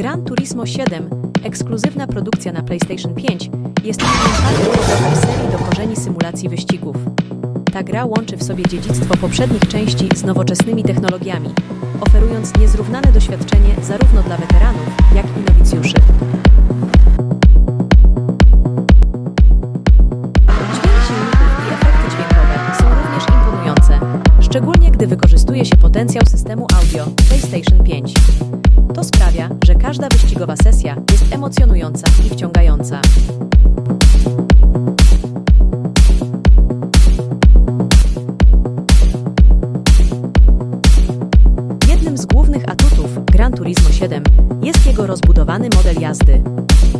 Gran Turismo 7, ekskluzywna produkcja na PlayStation 5, jest monumentalnym powrotem serii do korzeni symulacji wyścigów. Ta gra łączy w sobie dziedzictwo poprzednich części z nowoczesnymi technologiami, oferując niezrównane doświadczenie zarówno dla weteranów, jak i nowicjuszy. Dźwięk silników i efekty dźwiękowe są również imponujące, szczególnie gdy wykorzystuje się potencjał systemu audio PlayStation 5. To sprawia, że każda wyścigowa sesja jest emocjonująca i wciągająca. Jednym z głównych atutów Gran Turismo 7 jest jego rozbudowany model jazdy.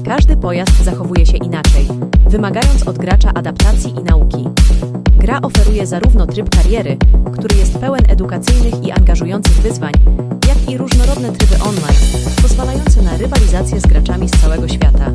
Każdy pojazd zachowuje się inaczej, wymagając od gracza adaptacji i nauki. Gra oferuje zarówno tryb kariery, który jest pełen edukacyjnych i angażujących wyzwań, i różnorodne tryby online, pozwalające na rywalizację z graczami z całego świata.